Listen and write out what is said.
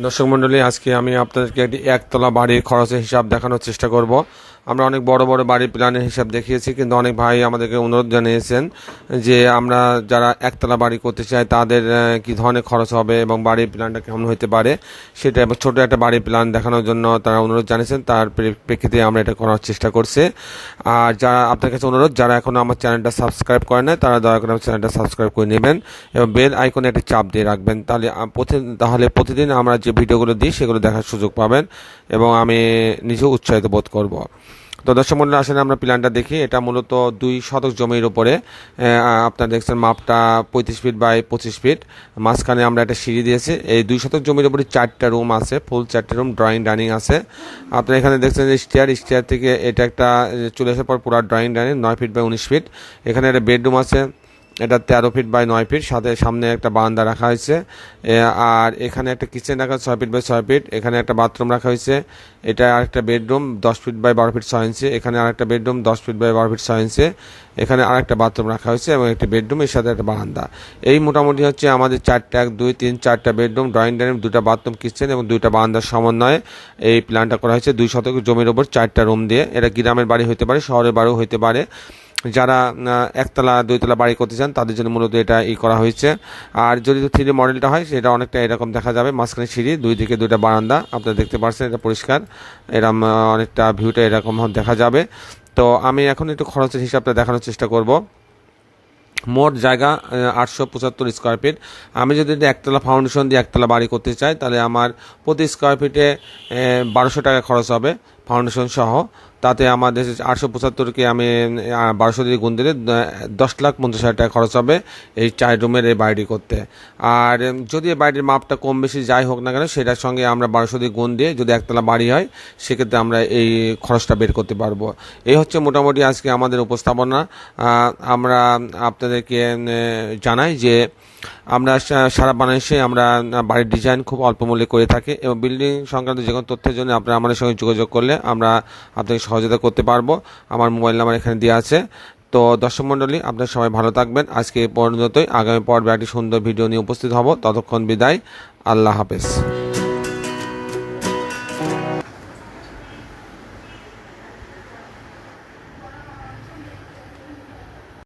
দর্শক মণ্ডলী আজকে আমি আপনাদেরকে একটি একতলা বাড়ির খরচের হিসাব দেখানোর চেষ্টা করব। আমরা অনেক বড় বড় বাড়ির প্ল্যানের হিসাব দেখিয়েছি, কিন্তু অনেক ভাই আমাদেরকে অনুরোধ জানিয়েছেন যে আমরা যারা একতলা বাড়ি করতে চাই, তাদের কি ধরনের খরচ হবে এবং বাড়ির প্ল্যানটা কেমন হতে পারে, সেটা এবং ছোট একটা বাড়ির প্ল্যান দেখানোর জন্য তারা অনুরোধ জানিয়েছেন, তার প্রে- প্রেক্ষিতে আমরা এটা করার চেষ্টা করছি। আর যারা আপনার কাছে অনুরোধ, যারা এখনও আমার চ্যানেলটা সাবস্ক্রাইব করে না তারা দয়া করে আমার চ্যানেলটা সাবস্ক্রাইব করে নেবেন এবং বেল আইকনে একটি চাপ দিয়ে রাখবেন। তাহলে প্রতি- তাহলে প্রতিদিন আমরা যে ভিডিওগুলো দিই, সেগুলো দেখার সুযোগ পাবেন এবং আমি নিজেও উৎসাহিত বোধ করব। তো দর্শক মন্ডলী আসলে আমরা প্ল্যানটা দেখি। এটা মূলত দুই শতক জমির উপরে আপনার দেখছেন মাপটা পঁয়ত্রিশ ফিট বাই পঁচিশ ফিট। মাঝখানে আমরা একটা সিঁড়ি দিয়েছি। এই দুই শতক জমির উপরে চারটা রুম আছে, ফুল চারটে রুম ড্রয়িং ডাইনিং আছে। আপনারা এখানে দেখছেন যে স্টেয়ার স্টেয়ার থেকে এটা একটা, চলে আসার পর পুরো ড্রয়িং ডাইনিং নয় ফিট বাই উনিশ ফিট। এখানে একটা বেডরুম আছে। এটা তেরো ফিট বাই নয় ফিট, সাথে সামনে একটা বারান্দা রাখা হয়েছে। আর এখানে একটা কিচেন রাখা ছয় ফিট বাই ছয় ফিট। এখানে একটা বাথরুম রাখা হয়েছে। এটা আরেকটা বেডরুম, দশ ফিট বাই বারো ফিট ছয় ইঞ্চি। এখানে আরেকটা বেডরুম, দশ ফিট বাই বারো ফিট ছয় ইঞ্চি। এখানে আরেকটা বাথরুম রাখা হয়েছে এবং একটি বেডরুম, এর সাথে একটা বারান্দা। এই মোটামুটি হচ্ছে আমাদের চারটা, এক, দুই, তিন, চারটা বেডরুম, ড্রয়িং ডাইনিং দুটা বাথরুম, কিচেন এবং দুইটা বারান্দার সমন্বয়ে এই প্ল্যানটা করা হয়েছে। দুই শতক জমির ওপর চারটা রুম দিয়ে। এটা গ্রামের বাড়ি হতে পারে, শহরের বাড়িও হতে পারে। যারা একতলা, দুইতলা বাড়ি করতে চান, তাদের জন্য মূলত এটা ই করা হয়েছে। আর যদি থ্রি মডেলটা হয়, সেটা অনেকটা এরকম দেখা যাবে। মাঝখানে সিঁড়ি, দুই দিকে দুইটা বারান্দা। আপনারা দেখতে পাচ্ছেন এটা পরিষ্কার। এরকম অনেকটা ভিউটা এরকম দেখা যাবে। তো আমি এখন একটু খরচের হিসাবটা দেখানোর চেষ্টা করব। মোট জায়গা আটশো পঁচাত্তর স্কোয়ার ফিট আমি যদি একতলা ফাউন্ডেশন দিয়ে একতলা বাড়ি করতে চাই, তাহলে আমার প্রতি স্কোয়ার ফিটে বারোশো টাকা খরচ হবে। ফাউন্ডেশন সহ, তাতে আমাদের আটশো পঁচাত্তরকে আমি বারোশো দিয়ে গুণ দিলে দশ লাখ পঞ্চাশ হাজার টাকা খরচ হবে এই চার রুমের এই বাড়িটি করতে। আর যদি এই বাড়ির মাপটা কম বেশি যাই হোক না কেন, সেটার সঙ্গে আমরা বারোশো দিয়ে গুণ দিয়ে যদি একতলা বাড়ি হয়, সেক্ষেত্রে আমরা এই খরচটা বের করতে পারব। এই হচ্ছে মোটামুটি আজকে আমাদের উপস্থাপনা। আমরা আপনাদেরকে জানাই যে আমরা সারা বাংলাদেশে আমরা বাড়ির ডিজাইন খুব অল্প মূল্যে করে থাকি এবং বিল্ডিং সংক্রান্ত যে কোনো তথ্যের জন্য আপনারা আমাদের সঙ্গে যোগাযোগ করলে আমরা আপনাকে সহযোগিতা করতে পারব। আমার মোবাইল নাম্বার এখানে দেওয়া আছে। তো দর্শক মণ্ডলী, আপনারা সবাই ভালো থাকবেন। আজকে পর্যন্তই। আগামী পর্বে একটি সুন্দর ভিডিও নিয়ে উপস্থিত হব। ততক্ষণ বিদায়। আল্লাহ হাফেজ।